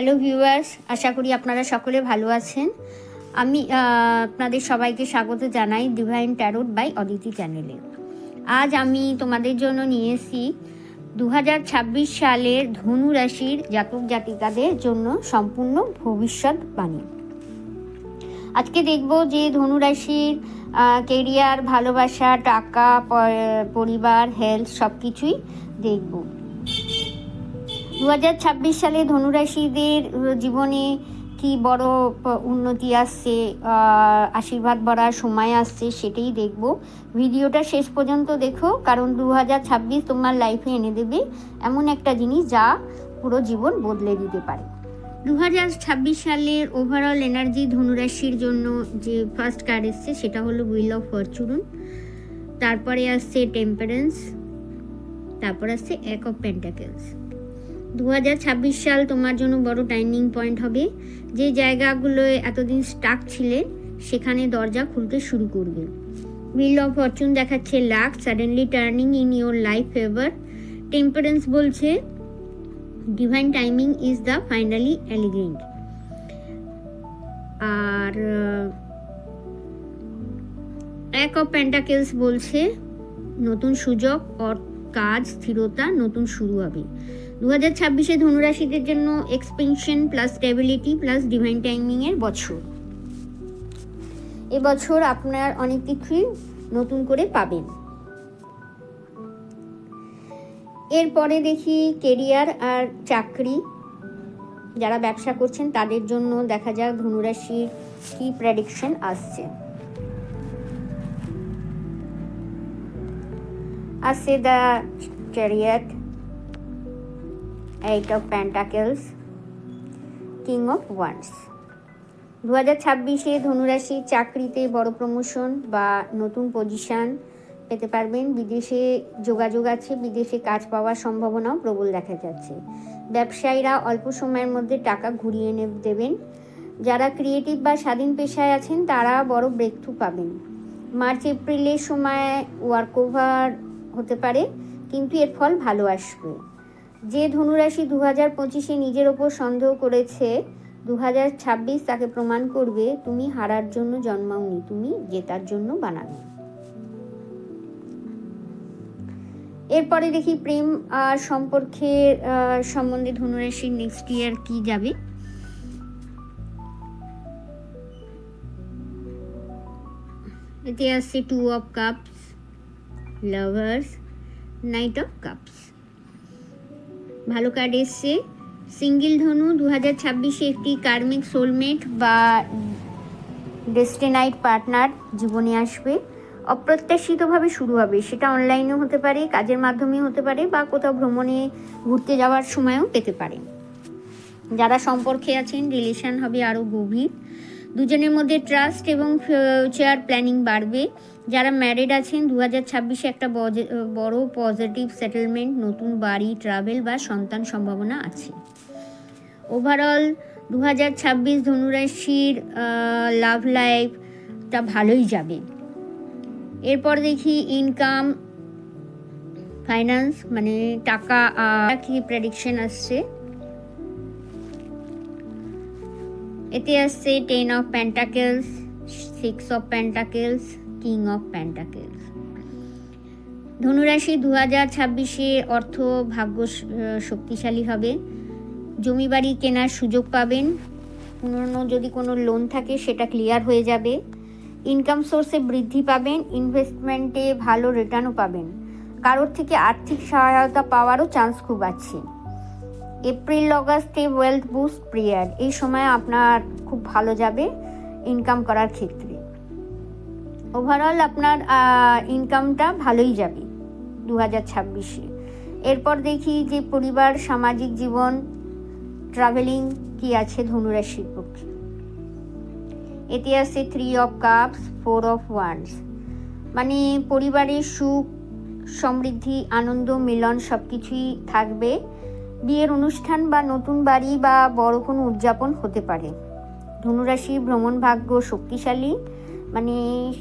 Hello viewers আশা করি আপনারা সকলে ভালো আছেন। আমি আপনাদের সবাইকে স্বাগত জানাই ডিভাইন ট্যারোট বাই অদিতি চ্যানেলে আজ আমি তোমাদের জন্য নিয়ে এসেছি দু হাজার ছাব্বিশ সালের ধনু রাশির জাতক জাতিকাদের জন্য সম্পূর্ণ ভবিষ্যৎবাণী আজকে দেখব যে ধনু রাশির কেরিয়ার ভালোবাসা, টাকা পরিবার হেলথ সব কিছুই দেখব। দু হাজার ছাব্বিশ সালে ধনুরাশিদের জীবনে কি বড় উন্নতি আসছে আশীর্বাদ বড়ার সময় আসছে সেটাই দেখব। ভিডিওটা শেষ পর্যন্ত দেখো, কারণ দু হাজার ছাব্বিশ তোমার লাইফে এনে দেবে এমন একটা জিনিস যা পুরো জীবন বদলে দিতে পারে। দু হাজার ছাব্বিশ সালের ওভারঅল এনার্জি ধনুরাশির জন্য যে ফার্স্ট কার্ড এসছে সেটা হলো উইল অফ ফরচুন তারপরে আসছে টেম্পারেন্স তারপর আসছে এক অফ পেন্টাকেলস দু হাজার ছাব্বিশ সাল তোমার জন্য বড় টার্নিং পয়েন্ট হবে। যে জায়গাগুলো এতদিন স্টাক ছিলেন সেখানে দরজা খুলতে শুরু করবে। উইল অফ ফরচুন দেখাচ্ছে luck suddenly turning in your life favour temperance বলছে divine timing is the finally elegant R ace of pentacles বলছে, নতুন সুযোগ অর কাজ, স্থিরতা নতুন শুরু হবে। দু হাজার ছাব্বিশে ধনুরাশিদের জন্য expansion plus stability plus divine টাইমিংয়ের বছর। এবছর আপনার অনেক কিছুই নতুন করে পাবেন। এরপরে দেখি কেরিয়ার আর চাকরি। যারা ব্যবসা করছেন, তাদের জন্য দেখা যাক ধনুরাশির কি প্রেডিকশন আসছে। আসছে the chariot eight of pentacles king of wands দু হাজার ছাব্বিশে ধনুরাশি চাকরিতে বড় প্রমোশন বা নতুন পজিশন পেতে পারবেন। বিদেশে যোগাযোগ আছে, বিদেশে কাজ পাওয়ার সম্ভাবনাও প্রবল দেখা যাচ্ছে। ব্যবসায়ীরা অল্প সময়ের মধ্যে টাকা ঘুরিয়ে এনে দেবেন। যারা ক্রিয়েটিভ বা স্বাধীন পেশায় আছেন, তারা বড় ব্রেকথ্রু পাবেন। মার্চ, এপ্রিলের সময় ওয়ার্ক ওভার হতে পারে, কিন্তু এর ফল ভালো আসবে। যে ধনুরাশি দু হাজার পঁচিশে নিজের ওপর সন্দেহ করেছে দু হাজার ছাব্বিশ তাকে প্রমাণ করবে, তুমি হারার জন্য জন্মাওনি, তুমি জেতার জন্য বানাবে এরপরে দেখি প্রেম আর সম্পর্কের সম্বন্ধে ধনুরাশির নেক্সট ইয়ার কি যাবে? এতে আসছে two of cups lovers knight of cups ভালো কার্ড এসছে। সিঙ্গেল ধনু দু হাজার ছাব্বিশে একটি কার্মিক সোলমেট বা ডেস্টিনাইট পার্টনার জীবনে আসবে। অপ্রত্যাশিতভাবে শুরু হবে। সেটা অনলাইনেও হতে পারে, কাজের মাধ্যমেও হতে পারে বা কোথাও ভ্রমণে ঘুরতে যাওয়ার সময়ও পেতে পারে। যারা সম্পর্কে আছেন রিলেশন হবে আরও গভীর। দুজনের মধ্যে ট্রাস্ট এবং ফিউচার প্ল্যানিং বাড়বে। যারা ম্যারিড আছেন দু হাজার ছাব্বিশে একটা বড় পজিটিভ সেটেলমেন্ট নতুন বাড়ি ট্রাভেল বা সন্তান সম্ভাবনা আছে। ওভারঅল দু হাজার ছাব্বিশ ধনুরাশির লাভ লাইফটা ভালোই যাবে। এরপর দেখি ইনকাম ফাইন্যান্স মানে টাকা কি প্রেডিকশন আসছে? এতে আসছে ten of pentacles six of pentacles king of pentacles ধনুরাশি দু হাজার ছাব্বিশে অর্থ ভাগ্য শক্তিশালী হবে। জমি বাড়ি কেনার সুযোগ পাবেন। পুরনো যদি কোনো লোন থাকে, সেটা ক্লিয়ার হয়ে যাবে। ইনকাম সোর্সে বৃদ্ধি পাবেন। ইনভেস্টমেন্টে ভালো রিটার্নও পাবেন। কারোর থেকে আর্থিক সহায়তা পাওয়ারও চান্স খুব আছে। এপ্রিল অগাস্টে ওয়েলথ বুস্ট পিরিয়ড এই সময় আপনার খুব ভালো যাবে ইনকাম করার ক্ষেত্রে। ওভারঅল আপনার ইনকামটা ভালোই যাবে দু হাজার ছাব্বিশে। এরপর দেখি যে পরিবার, সামাজিক জীবন ট্রাভেলিং কি আছে ধনুরাশির পক্ষে। এতে আছে three of cups four of wands মানে পরিবারের সুখ, সমৃদ্ধি, আনন্দ, মিলন সব কিছুই থাকবে। বিয়ের অনুষ্ঠান বা নতুন বাড়ি বা বড় কোনো উদযাপন হতে পারে। ধনুরাশি ভ্রমণ ভাগ্য শক্তিশালী। মানে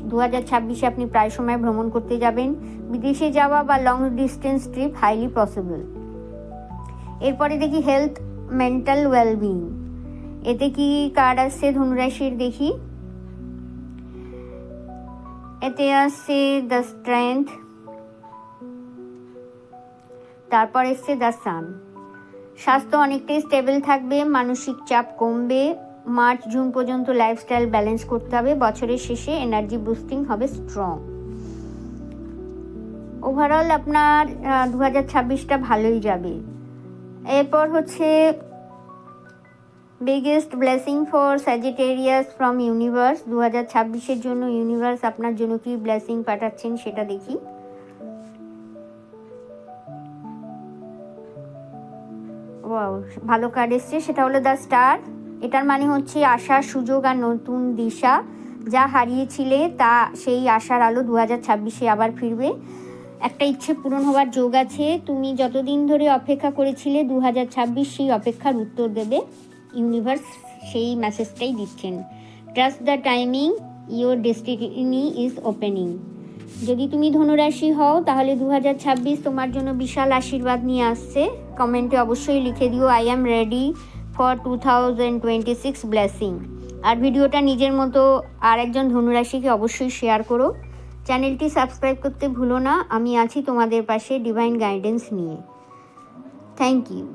দু হাজার ছাব্বিশে আপনি প্রায় সময় ভ্রমণ করতে যাবেন। বিদেশে যাওয়া বা long distance trip highly possible এরপরে দেখি হেলথ মেন্টাল ওয়েলবিং এতে কি কার্ড আসছে? ধনুরাশির দেখি। এতে আসছে দ্য স্ট্রেংথ তারপর এসছে দ্য সান স্বাস্থ্য অনেকটাই স্টেবল থাকবে, মানসিক চাপ কমবে। মার্চ, জুন পর্যন্ত লাইফস্টাইল ব্যালেন্স করতে হবে। বছরের শেষে এনার্জি বুস্টিং হবে স্ট্রং ওভারঅল আপনার দু হাজার ছাব্বিশটা ভালোই যাবে। এরপর হচ্ছে biggest blessing for Sagittarius from universe দু হাজার ছাব্বিশের জন্য ইউনিভার্স আপনার জন্য কি ব্লেসিং পাঠাচ্ছেন সেটা দেখি। ভালো কার্ড এসছে। সেটা হলো দ্য স্টার এটার মানে হচ্ছে আশা সুযোগ আর নতুন দিশা। যা হারিয়েছিলে তা সেই আশার আলো দু হাজার ছাব্বিশে আবার ফিরবে। একটা ইচ্ছে পূরণ হওয়ার যোগ আছে। তুমি যতদিন ধরে অপেক্ষা করেছিলে দু হাজার ছাব্বিশ সেই অপেক্ষার উত্তর দেবে। ইউনিভার্স সেই মেসেজটাই দিচ্ছেন। Trust the timing your destiny is opening যদি তুমি ধনুরাশি হও, তাহলে দু হাজার ছাব্বিশ তোমার জন্য বিশাল আশীর্বাদ নিয়ে আসছে। কমেন্টে অবশ্যই লিখে দিও I am ready for two thousand twenty six blessing আর ভিডিওটা নিজের মতো আর একজন ধনুরাশিকে অবশ্যই শেয়ার করো। চ্যানেলটি সাবস্ক্রাইব করতে ভুলো না। আমি আছি তোমাদের পাশে ডিভাইন গাইডেন্স নিয়ে। Thank you